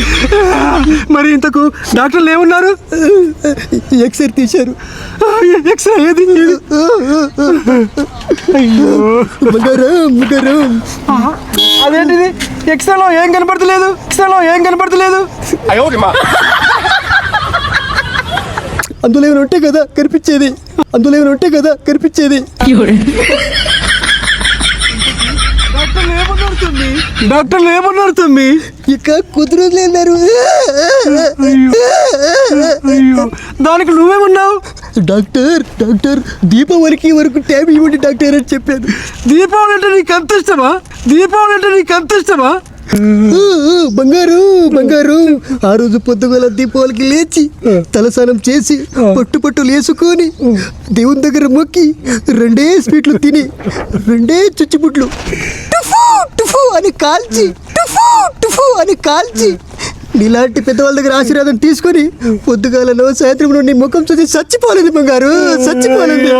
మరి ఇంతకు డాక్టర్లు ఏమన్నారు? ఎక్స్రే తీశారు. ఎక్స్రే ఏది? అయ్యో. బంగారం బంగారం అదేంటిది? ఎక్స్రేలో ఏం కనపడతలేదు? ఎక్స్రేలో ఏం కనపడతలేదు? అందులో ఏమైనా ఉంటే కదా కనిపించేది. అందులో ఏమైనా ఉంటే కదా కనిపించేది. డాక్టర్లు ఏమన్నారు తమ్మి డాక్టర్లు ఏమన్నారు తమ్మి ఇక కుదురులేన్నారు అయ్యో దానికి నువ్వేమన్నావు? డాక్టర్ డాక్టర్ దీపావళికి వరకు టైం ఇవ్వండి డాక్టర్ అని చెప్పాను. దీపావళి అంటే నీకు అంత ఇష్టమా? దీపావళి అంటే నీకు అంత ఇష్టమా? బంగారు బంగారు. ఆ రోజు పొద్దుగల దీపావళికి లేచి తలస్నానం చేసి పట్టు పట్టు లేసుకొని దేవుని దగ్గర మొక్కి రెండే స్వీట్లు తిని రెండే టుఫు అని కాల్చి టుఫు టుఫు అని కాల్చి నీలాంటి పెద్దవాళ్ళ దగ్గర ఆశీర్వాదం తీసుకొని పొద్దుగాలలో సాయంత్రం నీ ముఖం చూసి చచ్చిపోలేదు బంగారు చచ్చిపోలేదు.